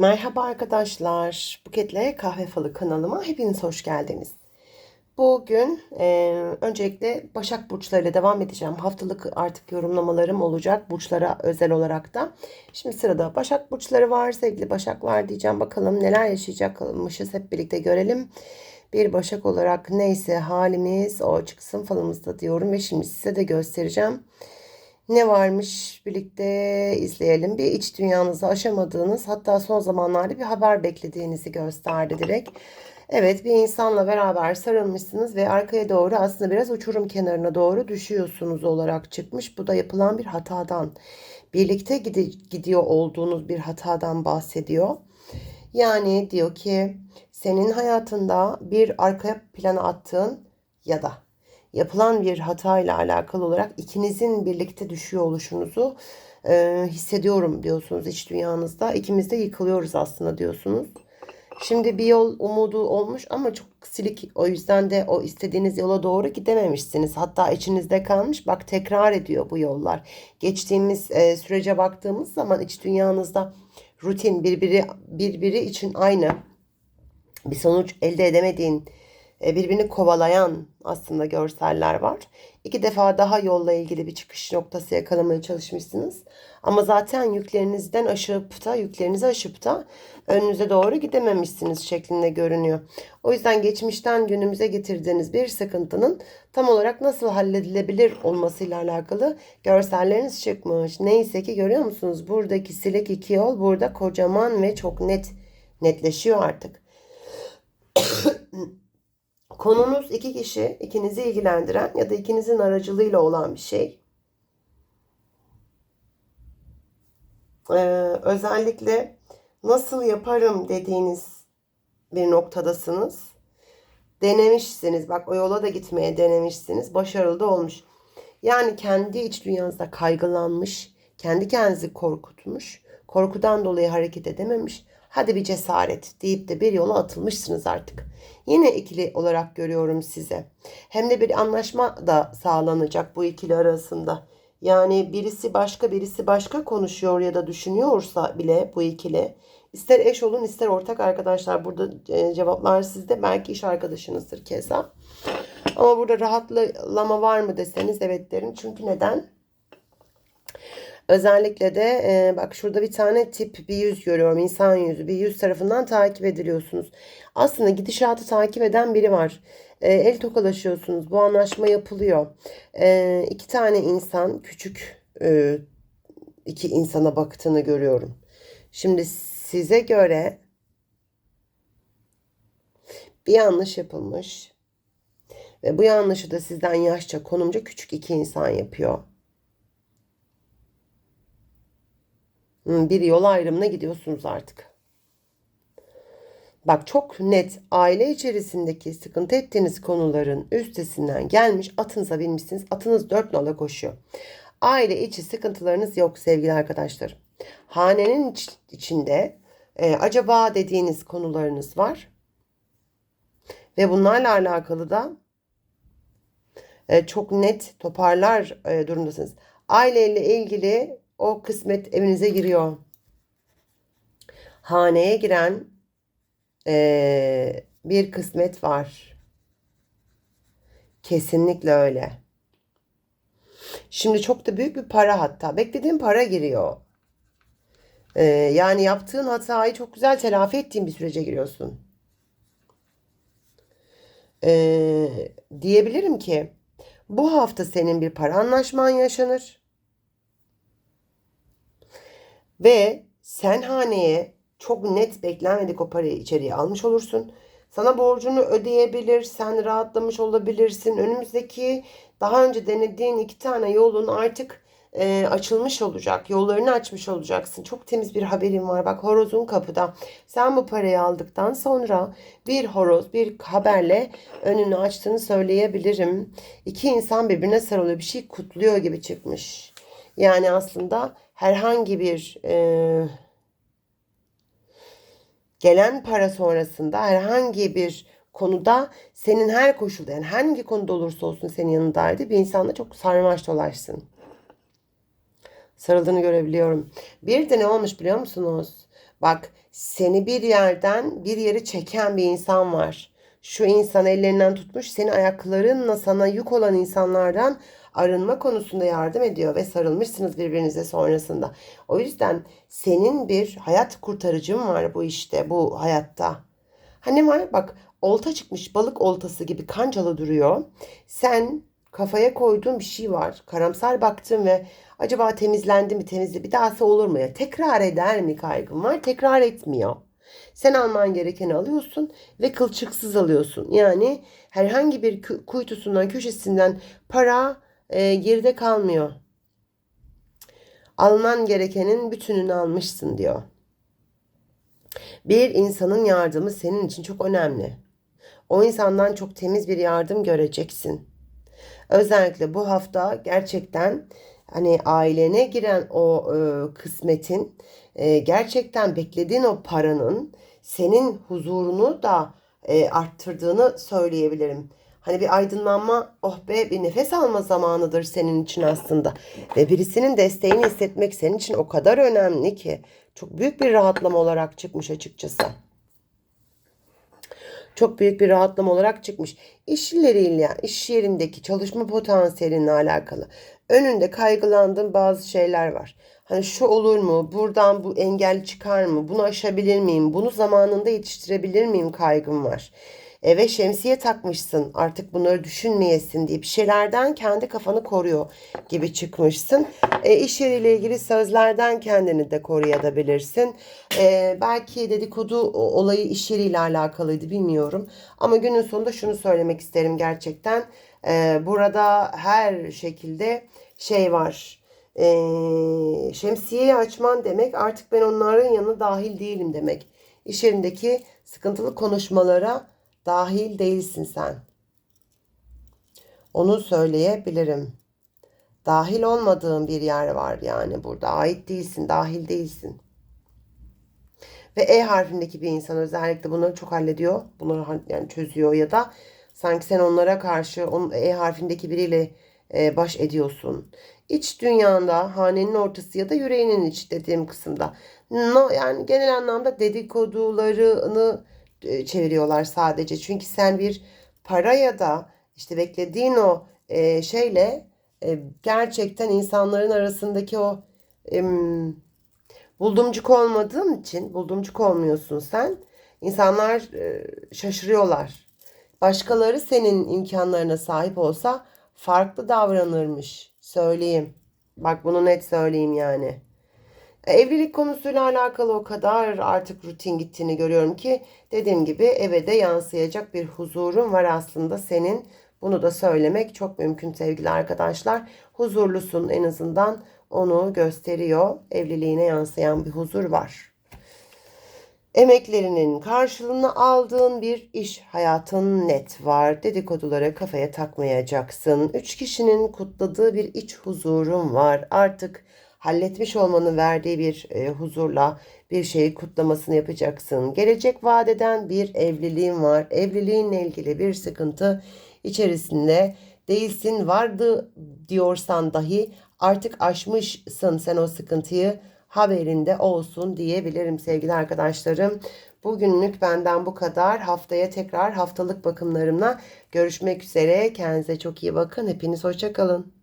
Merhaba arkadaşlar. Buketle Kahve Falı kanalıma hepiniz hoş geldiniz. Bugün e, öncelikle Başak Burçlarıyla devam edeceğim. Haftalık artık yorumlamalarım olacak. Burçlara özel olarak da. Şimdi sırada Başak Burçları var. Sevgili Başaklar diyeceğim. Bakalım neler yaşayacakmışız hep birlikte görelim. Bir Başak olarak neyse halimiz o çıksın falımızda diyorum. Ve şimdi size de göstereceğim. Ne varmış birlikte izleyelim. Bir iç dünyanızı aşamadığınız hatta son zamanlarda bir haber beklediğinizi gösterdi direkt. Evet bir insanla beraber sarılmışsınız ve arkaya doğru aslında biraz uçurum kenarına doğru düşüyorsunuz olarak çıkmış. Bu da yapılan bir hatadan. Birlikte gidi- gidiyor olduğunuz bir hatadan bahsediyor. Yani diyor ki senin hayatında bir arka plana attığın ya da yapılan bir hata ile alakalı olarak ikinizin birlikte düşüyor oluşunuzu e, hissediyorum diyorsunuz iç dünyanızda. İkimiz de yıkılıyoruz aslında diyorsunuz. Şimdi bir yol umudu olmuş ama çok silik. O yüzden de o istediğiniz yola doğru gidememişsiniz. Hatta içinizde kalmış. Bak tekrar ediyor bu yollar. Geçtiğimiz e, sürece baktığımız zaman iç dünyanızda rutin birbiri birbiri için aynı bir sonuç elde edemediğin birbirini kovalayan aslında görseller var. İki defa daha yolla ilgili bir çıkış noktası yakalamaya çalışmışsınız. Ama zaten yüklerinizden aşıp da yüklerinizi aşıp da önünüze doğru gidememişsiniz şeklinde görünüyor. O yüzden geçmişten günümüze getirdiğiniz bir sıkıntının tam olarak nasıl halledilebilir olmasıyla alakalı görselleriniz çıkmış. Neyse ki görüyor musunuz? Buradaki silik iki yol burada kocaman ve çok net netleşiyor artık. Konunuz iki kişi, ikinizi ilgilendiren ya da ikinizin aracılığıyla olan bir şey. Ee, özellikle nasıl yaparım dediğiniz bir noktadasınız. Denemişsiniz. Bak o yola da gitmeye denemişsiniz. Başarılı da olmuş. Yani kendi iç dünyanızda kaygılanmış, kendi kendinizi korkutmuş, korkudan dolayı hareket edememiş. Hadi bir cesaret deyip de bir yola atılmışsınız artık. Yine ikili olarak görüyorum size. Hem de bir anlaşma da sağlanacak bu ikili arasında. Yani birisi başka birisi başka konuşuyor ya da düşünüyorsa bile bu ikili ister eş olun ister ortak arkadaşlar burada e, cevaplar sizde belki iş arkadaşınızdır keza. Ama burada rahatlama var mı deseniz evet derim. Çünkü neden? Özellikle de e, bak şurada bir tane tip bir yüz görüyorum. insan yüzü. Bir yüz tarafından takip ediliyorsunuz. Aslında gidişatı takip eden biri var. E, el tokalaşıyorsunuz. Bu anlaşma yapılıyor. E, iki tane insan küçük e, iki insana baktığını görüyorum. Şimdi size göre bir yanlış yapılmış. Ve bu yanlışı da sizden yaşça konumca küçük iki insan yapıyor. Bir yol ayrımına gidiyorsunuz artık. Bak çok net aile içerisindeki sıkıntı ettiğiniz konuların üstesinden gelmiş atınıza binmişsiniz. Atınız dört nala koşuyor. Aile içi sıkıntılarınız yok sevgili arkadaşlar. Hanenin iç, içinde e, acaba dediğiniz konularınız var. Ve bunlarla alakalı da e, çok net toparlar e, durumdasınız. Aileyle ilgili o kısmet evinize giriyor. Haneye giren ee, bir kısmet var. Kesinlikle öyle. Şimdi çok da büyük bir para hatta. Beklediğin para giriyor. Ee, yani yaptığın hatayı çok güzel telafi ettiğin bir sürece giriyorsun. Ee, diyebilirim ki bu hafta senin bir para anlaşman yaşanır. Ve sen haneye çok net beklenmedik o parayı içeriye almış olursun. Sana borcunu ödeyebilir, sen rahatlamış olabilirsin. Önümüzdeki daha önce denediğin iki tane yolun artık e, açılmış olacak. Yollarını açmış olacaksın. Çok temiz bir haberim var. Bak horozun kapıda. Sen bu parayı aldıktan sonra bir horoz bir haberle önünü açtığını söyleyebilirim. İki insan birbirine sarılıyor. Bir şey kutluyor gibi çıkmış. Yani aslında herhangi bir e, gelen para sonrasında herhangi bir konuda senin her koşulda yani hangi konuda olursa olsun senin yanındaydı bir insanla çok sarmaş dolaşsın. Sarıldığını görebiliyorum. Bir de ne olmuş biliyor musunuz? Bak seni bir yerden bir yere çeken bir insan var. Şu insan ellerinden tutmuş seni ayaklarınla sana yük olan insanlardan arınma konusunda yardım ediyor ve sarılmışsınız birbirinize sonrasında. O yüzden senin bir hayat kurtarıcın var bu işte, bu hayatta. Hani var bak olta çıkmış balık oltası gibi kancalı duruyor. Sen kafaya koyduğun bir şey var. Karamsar baktın ve acaba temizlendi mi temizli bir dahası olur mu ya? Tekrar eder mi kaygın var? Tekrar etmiyor. Sen alman gerekeni alıyorsun ve kılçıksız alıyorsun. Yani herhangi bir kuytusundan, köşesinden para e, geride kalmıyor. Alman gerekenin bütününü almışsın diyor. Bir insanın yardımı senin için çok önemli. O insandan çok temiz bir yardım göreceksin. Özellikle bu hafta gerçekten hani ailene giren o e, kısmetin e, gerçekten beklediğin o paranın senin huzurunu da e, arttırdığını söyleyebilirim. Hani bir aydınlanma, oh be bir nefes alma zamanıdır senin için aslında. Ve birisinin desteğini hissetmek senin için o kadar önemli ki. Çok büyük bir rahatlama olarak çıkmış açıkçası. Çok büyük bir rahatlama olarak çıkmış. İşleriyle, iş yerindeki çalışma potansiyelinle alakalı. Önünde kaygılandığın bazı şeyler var. Hani şu olur mu? Buradan bu engel çıkar mı? Bunu aşabilir miyim? Bunu zamanında yetiştirebilir miyim kaygım var. Eve şemsiye takmışsın artık bunları düşünmeyesin diye bir şeylerden kendi kafanı koruyor gibi çıkmışsın. E, iş yeriyle ilgili sözlerden kendini de koruyabilirsin. E, belki dedikodu olayı iş yeriyle alakalıydı bilmiyorum. Ama günün sonunda şunu söylemek isterim gerçekten. E, burada her şekilde şey var. E, şemsiyeyi açman demek artık ben onların yanına dahil değilim demek. İş yerindeki sıkıntılı konuşmalara dahil değilsin sen. Onu söyleyebilirim. Dahil olmadığın bir yer var yani burada. Ait değilsin, dahil değilsin. Ve E harfindeki bir insan özellikle bunları çok hallediyor. Bunları yani çözüyor ya da sanki sen onlara karşı onun E harfindeki biriyle e, baş ediyorsun. İç dünyanda hanenin ortası ya da yüreğinin iç dediğim kısımda. No, yani genel anlamda dedikodularını çeviriyorlar sadece. Çünkü sen bir para ya da işte beklediğin o e, şeyle e, gerçekten insanların arasındaki o e, buldumcuk olmadığın için buldumcuk olmuyorsun sen. İnsanlar e, şaşırıyorlar. Başkaları senin imkanlarına sahip olsa farklı davranırmış. Söyleyeyim. Bak bunu net söyleyeyim yani. E, evlilik konusuyla alakalı o kadar artık rutin gittiğini görüyorum ki dediğim gibi eve de yansıyacak bir huzurun var aslında senin. Bunu da söylemek çok mümkün sevgili arkadaşlar. Huzurlusun en azından onu gösteriyor. Evliliğine yansıyan bir huzur var. Emeklerinin karşılığını aldığın bir iş hayatın net var. Dedikodulara kafaya takmayacaksın. Üç kişinin kutladığı bir iç huzurun var. Artık halletmiş olmanın verdiği bir e, huzurla bir şeyi kutlamasını yapacaksın. Gelecek vadeden bir evliliğin var. Evliliğinle ilgili bir sıkıntı içerisinde değilsin. Vardı diyorsan dahi artık aşmışsın sen o sıkıntıyı haberinde olsun diyebilirim sevgili arkadaşlarım. Bugünlük benden bu kadar. Haftaya tekrar haftalık bakımlarımla görüşmek üzere. Kendinize çok iyi bakın. Hepiniz hoşçakalın.